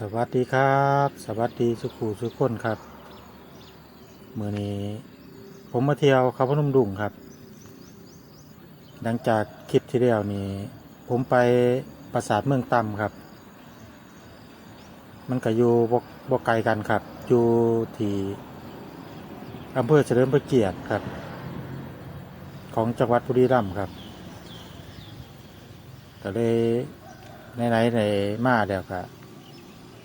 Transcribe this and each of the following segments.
สวัสดีครับ สวัสดีสุขูสุขคนครับมือนี้ผมมาเที่ยวเขาพนมดุงครับ หลังจากคลิปที่แล้วนี้ ผมไปปราสาทเมืองตำครับ มันก็อยู่บกบกไกลกันครับ อยู่ที่อำเภอเฉลิมพระเกียรติครับ ของจังหวัดบุรีรัมย์ครับก็เลยไหนๆในมาแล้วก็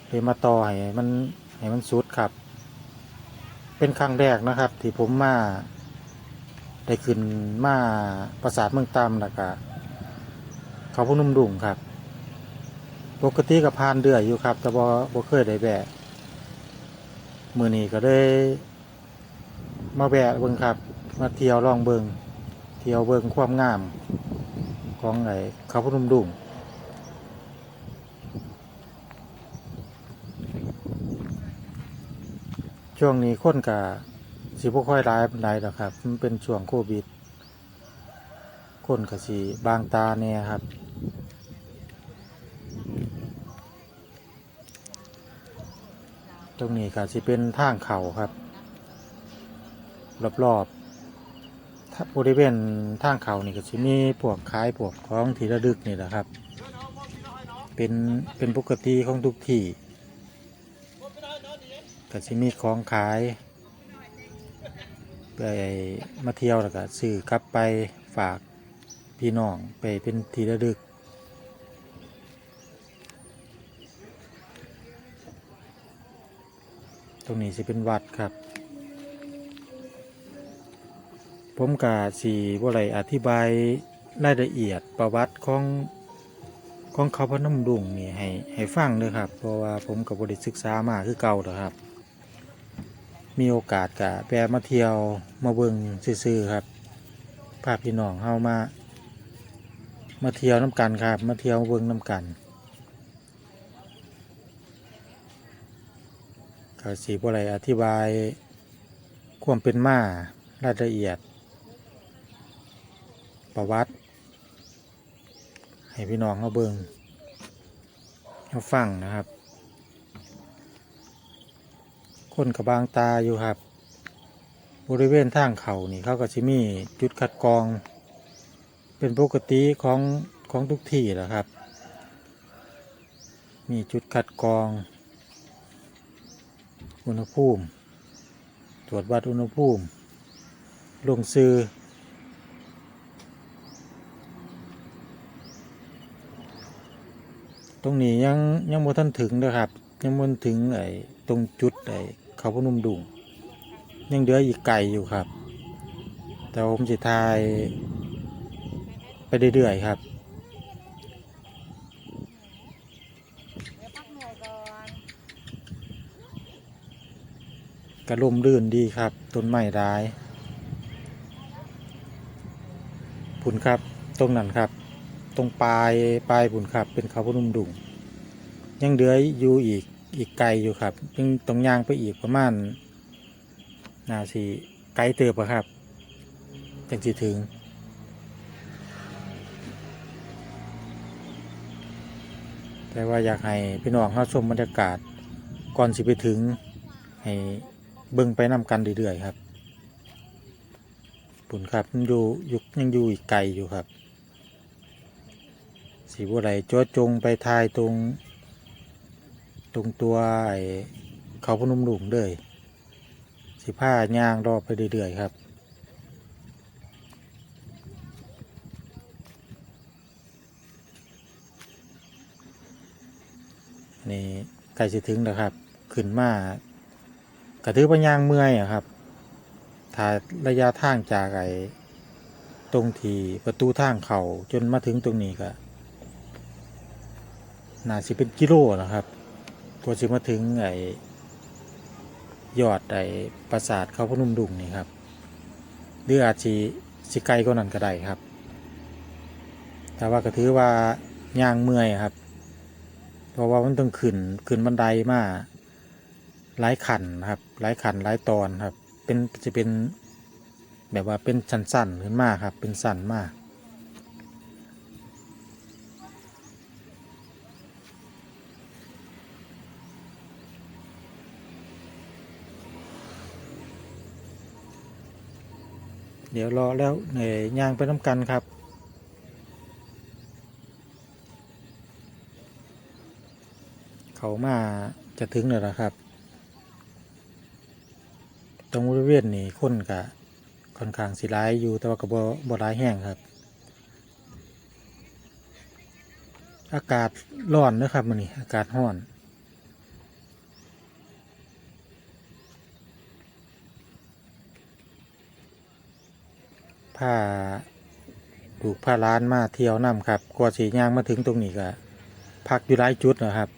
เลยมาต่อให้มันให้มันสุดครับ เป็นครั้งแรกนะครับ ที่ผมมาได้ขึ้นมาปราสาทเมืองตำแล้วก็เขาพนุ่มดุ่งครับ ปกติกับพานเดือยอยู่ครับ แต่บ่บ่เคยได้แบะมือนี้ก็ได้มาแบะเบิ่งครับ มาเที่ยวลองเบิ่งเที่ยวเบิ่งความงาม ของไอ้เขาพนุ่มดุ่ง ช่วงนี้คนกะสิบ่ค่อยร้ายปานใดหรอกครับ มันเป็นช่วงโควิด คนกะสิบางตาเนี่ยครับ ตรงนี้ก็สิเป็นทางเขาครับ รอบๆบริเวณทางเขานี่ก็สิมีพวกขายพวกของที่ระลึกนี่แหละครับ เป็นเป็นปกติของทุกที่ ก็สิมีของขายไปมาเที่ยวแล้วก็ซื้อกลับไปฝากพี่น้องไปเป็นที่ระลึกตรงนี้สิเป็นวัดครับ ผมกาสีบ่ไรอธิบายรายละเอียดประวัติของของเขาพนมดุงนี่ให้ให้ฟังเลยครับ เพราะว่าผมกับบริศึกษามาคือเก่าแล้วครับ มีโอกาสกะแปรมาเที่ยวมาเบิ่งซื่อๆครับพาพี่น้องเฮามา มาเที่ยวน้ำกันครับ มาเที่ยวเบิ่งน้ำกันก็สีบ่ไรอธิบายความเป็นมารายละเอียด ประวัติ ให้พี่น้องเขาเบิงเขาฟังนะครับ คนกับบางตาอยู่ครับ บริเวณทางเขานี่เขาก็จะมีจุดคัดกรอง เป็นปกติของของทุกที่แหละครับ มีจุดคัดกรอง อุณหภูมิ ตรวจวัดอุณหภูมิ ลงซื้อตรงนี้ยังยังบ่ทันถึงนะครับ ยังบ่ถึงไอ้ตรงจุดไอ้ เขาพนุ่มดุงยังเหลืออีกไกลอยู่ครับ แต่ผมจะทาย ไปเรื่อยๆครับกระลมลื่นดีครับต้นไม้ร้ายผุนครับตรงนั้นครับ ตรงปลายปลายผุนครับ เป็นเขาพนุ่มดุงยังเหลืออยู่อีก อีกไกลอยู่ครับยังตรงยางไปอีกประมาณนาสีไกลเติบอะครับจังสิถึง แต่ว่าอยากให้พี่น้องเข้าชมบรรยากาศก่อนสิไปถึงให้เบิ่งไปนำกันเรื่อยๆครับปุ่นครับยังอยู่ยุกยังอยู่อีกไกลอยู่ครับสีบัวไหลจอจงไปทายตรง รงตัวไอ้เขาพนมหลุงเลยสิผ้าย่างรอบไปเรื่อยๆครับนี่ใกล้จะถึงแล้วครับ ขึ้นมากระถือปัญญางเมื่อยอะครับ ถ้าระยะทางจากไอ้ตรงที่ประตูทางเขาจนมาถึงตรงนี้ก็น่าสิเป็นกิโลนะครับ กว่าจะมาถึงไอ้ยอดไอ้ปราสาทเขาพนุมดุงนี่ครับหรืออาจสิสิไกลก็นั้นก็ได้ครับ แต่ว่าก็ถือว่าย่างเมื่อยครับ เพราะว่ามันต้องขึ้นขึ้นบันไดมาหลายขันครับหลายขันหลายตอนครับ เป็นจะเป็นแบบว่าเป็นสั้นๆขึ้นมาครับ เป็นสั้นมาก เดี๋ยวรอแล้วเอ่อยย่างไปน้ำกันครับ เขามาจะถึงแล้วล่ะครับ ตรงบริเวณนี้คนกะค่อนข้างสิร้ายอยู่แต่ว่าก็บ่บ่ร้ายแห้งครับ อากาศร้อนนะครับมันนี่อากาศร้อน พาลูกพาร้านมาเที่ยวนํครับกว่าสีย่างมาถึงตรงนี้ก็พักอยู่หลายจุดนะครับ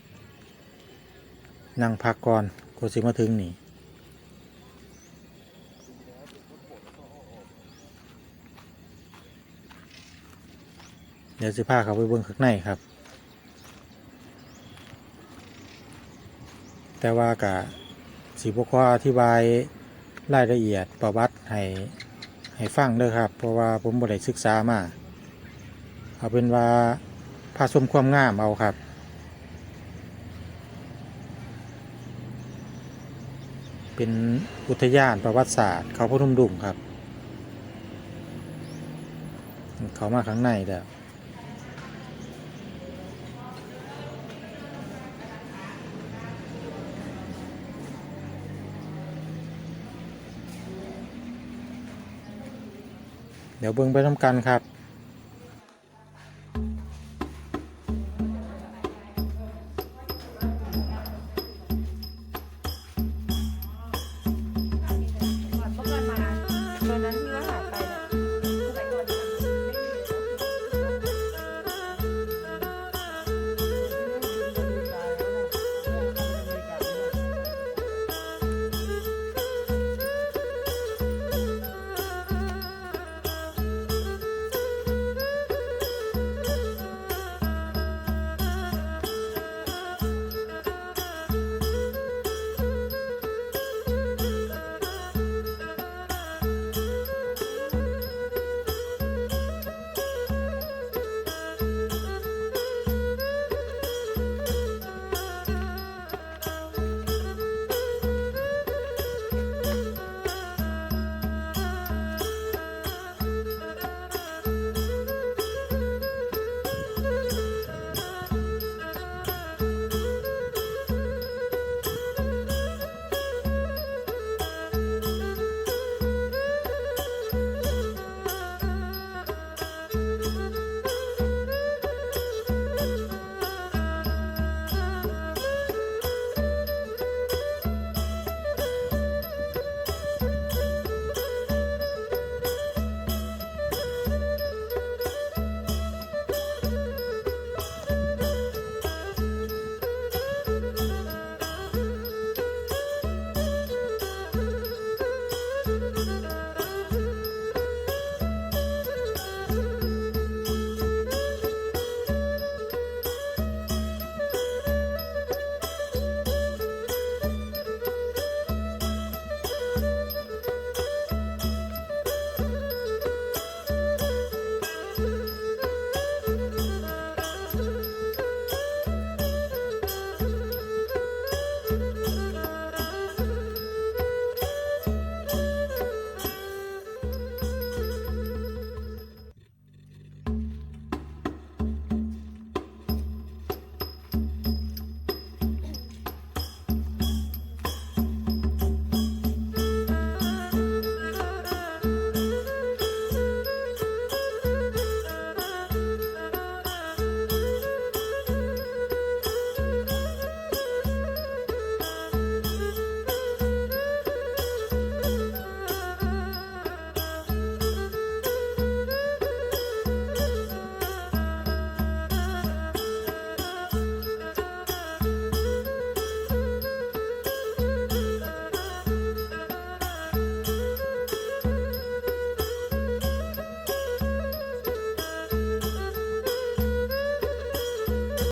นั่งพักก่อนกว่าสิมาถึงนี่เดี๋ยวสิพาเขาไปเบิ่งข้างในครับ แต่ว่ากะสีบกว่าอธิบายรายละเอียดประวัติให้ ให้ฟังเด้อครับ เพราะว่าผมบ่ได้ศึกษามา เอาเป็นว่าพาชมความงามเอาครับ เป็นอุทยานประวัติศาสตร์เขาพนมดุ่งครับ เขามาข้างในเด้อ เดี๋ยวเบิ่งไปทำกันครับ